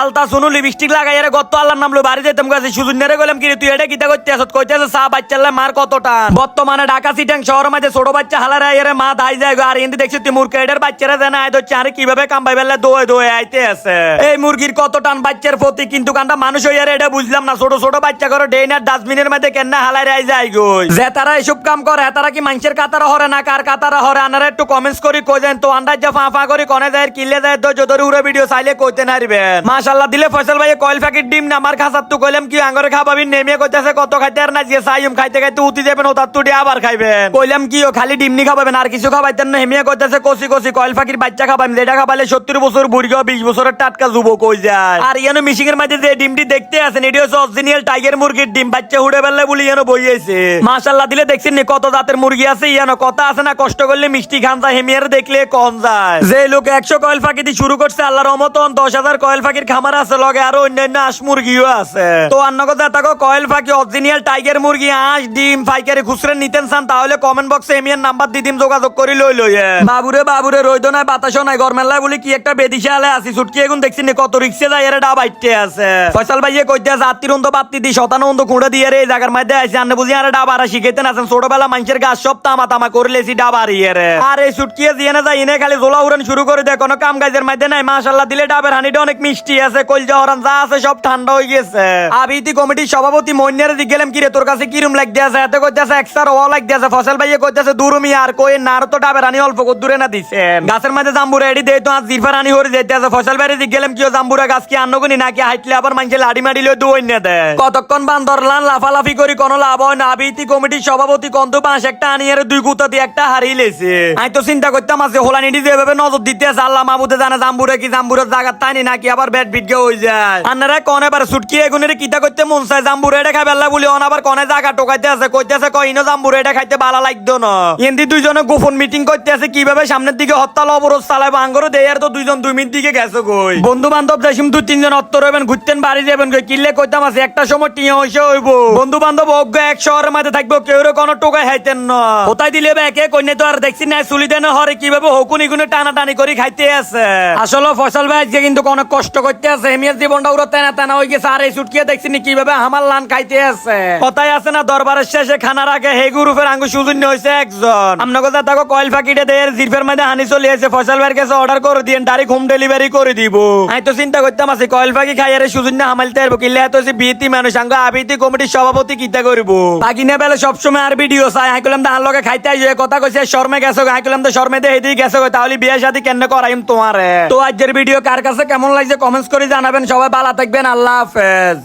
আলতা শুনু লিপস্টিক লাগাই রে গত আল্লাহর নাম লো বাড়ি কাছে সুজুন্নারে গেলাম কি তুই এটা কিতা করতে আসত? কইতেছে চা বাচ্চালে মার কত টান? বর্তমানে ঢাকা সিটাং শহরের মাঝে ছোট বাচ্চা হালারে আইরে মা দাই যায় আর এন্দি দেখছি তুই মুরগি এটার বাচ্চারা জানা, আয় ধরছে, আরে কীভাবে কামবাই বেলা দোয়ে দোয়ে আইতে আছে এই মুরগির কত টান বাচ্চার প্রতি, কিন্তু কান্ডা মানুষ হইয়ারে এটা বুঝলাম না। ছোট ছোট বাচ্চা করে ডেইনার ডাস্টবিনের মধ্যে কেন হালাই আই যায় গই। যে তারা এসব কাম করে তারা কি মানুষের কাতারা হরে না? কার কাতারা হরে? আনারা একটু কমেন্টস করি কই দেন তো, আন্দাজ যা ফা ফা করি, কনে যায়, কিলে যায় তো যদি উড়ে ভিডিও চাইলে কইতে নারবেন। মাশাআল্লাহ, দিলে ফয়সাল ভাই কয়েল প্যাকেট ডিম না আমার খাসার তো কইলাম কি, আঙ্গরে খাবাবি নেমে কইতাছে কত খাইতে, আর না যে সাইম খাইতে খাইতে উতি যাবেন ওতার তুটি আবার খাইবেন। কইলাম কি, ও খালি ডিমনি খাবাবেন, আর কিছু খাবাইতেন না, হেমিয়া কইতাছে কষি কষি কয়েল ফাকির বাচ্চা খাবাম যেটা খাবালে সত্তর বছর বুড়ি বিশ বছরের টাটকা যুবক কই যায়। আর ইয়ানো মিশিং এর মাঝে যে ডিমটি দেখতে আছেন, এটি হচ্ছে অরিজিনাল টাইগার মুরগির ডিম, বাচ্চা উড়ে বেললে বলি ইয়ানো বইয়েছে মাশাল্লাহ দিলে দেখছেন নি, কত জাতের মুরগি আছে, ইয়ানো কথা আছে না, কষ্ট করলে মিষ্টি খান যায়, হেমিয়ার দেখলে কম যায়। যে লোক একশো কয়েল ফাঁকি দিয়ে শুরু করছে, আল্লাহর রহমতন দশ হাজার কয়েল ফাঁকির খামার আছে লগে আরও অন্যান্য হাঁস মুরগিও আছে। তো অন্য কথা থাকো কয়েল ফাঁকি অরিজিনাল টাইগার মুরগি হাঁস ডিম ফাইকারি খুচরে নিতেন চান তাহলে কমেন্ট বক্সে এমিয়ার নাম্বার দিয়ে দিম যোগাযোগ করি লই লই বাবুরে বাবুরে রইদ নাই বাতাসও নাই গরমেল্লায় বলি কি একটা বেদিশে আলে আসি ছুটকি এখন দেখছি কত রিক্সে যায় এর ডাব আইটে আছে। ফয়সাল ভাইয়ে কইতে আছে আত্মীর অন্ত বাপ্তি দি শতানো অন্ত খুঁড়ে দিয়ে রে এই জায়গার মধ্যে আছে আন্নে বুঝি আর ডাব আর শিখাইতেন আছেন ছোটবেলা মানুষের গাছ সব তামা তামা করলেছি ডাব আর ইয়ে রে আর এই ছুটকিয়ে দিয়ে না যায় ইনে খালি জোলা উড়ান শুরু করে দেয় কোনো কাম কাজের মধ্যে নাই মাশাল্লাহ দিলে ডাবের হানিটা অনেক মিষ্টি আছে কলজা হরান যা আছে সব ঠান্ডা হয়ে গেছে। আবিতি কমিটির সভাপতি মন্যারে দিক গেলাম কি রে তোর কাছে কিরম লাগতে আছে? এতে কইতেছে এক্সট্রা ও লাগতে আছে। ফসল ভাইয়ে কইতেছে দুরুমি আর কই নার তো ডাবের হানি অল্প করে দূরে না দিছেন। গাছের মধ্যে জাম্বুরা এডি দেই তো, আজ জিরফা রানি হরে যেতে আছে। ফসল ভাইয়ে দিক গেলাম কি ও জাম্বুরা গাছ কি আন্নগুনি, নাকি হাইটলে আবার মানুষে লাড়ি মারি লই দুই না দেয় কতক্ষণ বান্দর লান, লাফালাফি করি, কোনো লাভ হয় না। আবিতি কমিটির সভাপতি কন্ত পাঁচ, একটা আনিয়ে দুই গুতা দিয়ে একটা হারিয়ে লেছে। আমি তো চিন্তা করতাম আছে হোলানি দিয়ে এভাবে নজর দিতে আছে আল্লাহ মাহবুদে জানে জাম্বুরে কি জাম্বুরের জায়গা তাইনি নাকি আবার ব্যাট বিটকে হয়ে যায়। আন্নারা কোন এবার সুটকি এগুনের কিতা করতে মন চায়? জাম্বুরে এটা খাই বেলা বলি অন আবার কনে জায়গা টোকাইতে আছে কইতেছে কইনো জাম্বুরে এটা খাইতে ভালো লাগতো না। এন্দি দুইজনে গোপন মিটিং করতে আছে কীভাবে সামনের দিকে হরতাল অবরোধ চালাবে আঙ্গরও দেয় আর তো দুইজন দুই মিনিট দিকে গেছে কই? বন্ধু বান্ধব দেশিম দুই তিনজন অত্তর হইবেন ঘুরতেন বাড়ি যাবেন কই? কিল্লে কইতাম আছে একটা সময় টিয়া হইছে হইব। বন্ধু বান্ধব অজ্ঞ এক শহরের মধ্যে থাকব কেউ কোনো টোকাই হাইতেন না। কোথায় দিলে একে কইনে তো আর দেখছি না চুলি দেন হরে কীভাবে হকুনি গুনে টানা টানি করে খাইতে আছে। আসলে ফসল ভাই আজকে কিন্তু অনেক কষ্ট করতে আছে হেমিয়ার জীবনটা উড়ো তেনা তেনা হয়ে গেছে আর এই সুটকিয়ে দেখছি নি কীভাবে হামার লান খাইতে আছে। কথাই আছে না দরবারের শেষে খানার আগে হে গ্রুপের আঙ্গু সুজন্য হয়েছে একজন। আপনার কথা থাকো কয়েল ফাঁকিটা দেয় জিরফের মধ্যে হানি চলে এসে ফসল ভাইয়ের কাছে অর্ডার করে দিয়ে ডাইরেক্ট হোম ডেলিভারি করে দিব। আমি তো চিন্তা করতাম আছে কয়েল ফাঁকি খাই আরে সুজন্য হামাইতে পারব কিল্লে এত বিয়েতি মানুষ আঙ্গ আবিতি কমিটির সভাপতি কিতা করব? বাকি না বেলে সবসময় আর ভিডিও চাই করলাম লগে খাইতে আইসে কথা কইছে শর্মে গেছো করলাম তো শর্মে দিয়ে এদিকে গেছো তাহলে বিয়ে শাদি কেন করাইম তোমারে? তো আজকের ভিডিও কার কাছে কেমন লাগছে করে জানাবেন সবাই ভালো থাকবেন আল্লাহ হাফেজ।